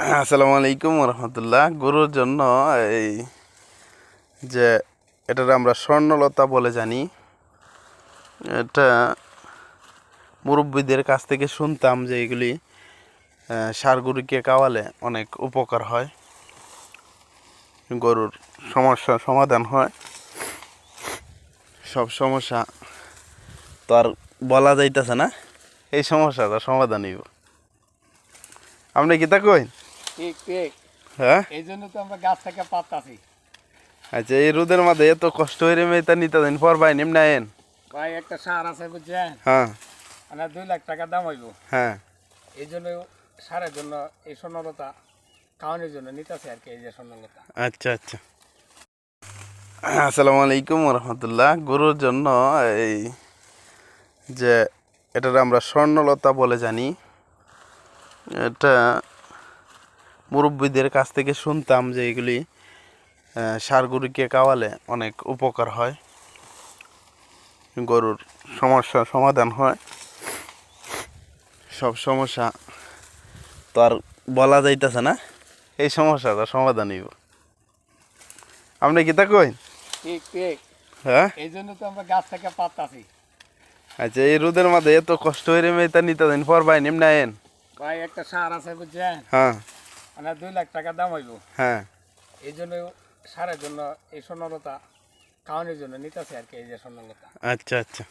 আসসালামু আলাইকুম রহমতুল্লাহ গরুর জন্য এই যে এটার আমরা স্বর্ণলতা বলে জানি, এটা মুরব্বীদের কাছ থেকে শুনতাম যে এগুলি গরুকে খাওয়ালে অনেক উপকার হয়, গরুর সমস্যা সমাধান হয়। সব সমস্যা তো আর বলা যাইতেছে না, এই সমস্যাটা সমাধান হইব। আপনি কি তা কই ঠিক ঠিক। হ্যাঁ? এই জন্য তো আমরা গাছ থেকে পাতাছি আচ্ছা এই রোদের মধ্যে এত কষ্ট হয়ে মেয়েটা নিতে দিন পর ভাই নিম নাইন ভাই একটা সার আছে বুঝছেন? হ্যাঁ। মানে দুই লাখ টাকা দাম হইব। হ্যাঁ। এই জন্য সারের জন্য এই স্বর্ণলতা খাওয়ানোর জন্য নিতেছে আর কি এই যে স্বর্ণলতা। আচ্ছা আচ্ছা। আসসালামু আলাইকুম রহমতুল্লাহ। গরুর জন্য এই যে এটার আমরা স্বর্ণলতা বলে জানি। এটা মুরব্বীদের কাছ থেকে শুনতাম যে এগুলি গরুকে খাওয়ালে অনেক উপকার হয় গরুর সমস্যার সমাধান হয়। সব সমস্যা তো আর বলা যাইতেছে না এই সমস্যাটা সমাধান হইব। আপনি কি তা কই ঠিক হ্যাঁ? এই জন্য তো আমরা গাছ থেকে পাতাছি আচ্ছা এই রোদের মধ্যে এত কষ্ট হয়ে মেয়েটা নিতে দিন পর ভাই নিম নাইন ভাই একটা সার আছে বুঝছেন? হ্যাঁ। মানে দুই লাখ টাকা দাম হইব। হ্যাঁ। এই জন্য সারের জন্য এই স্বর্ণলতা খাওয়ানোর জন্য নিতেছে আর কি এই যে স্বর্ণলতা। আচ্ছা আচ্ছা।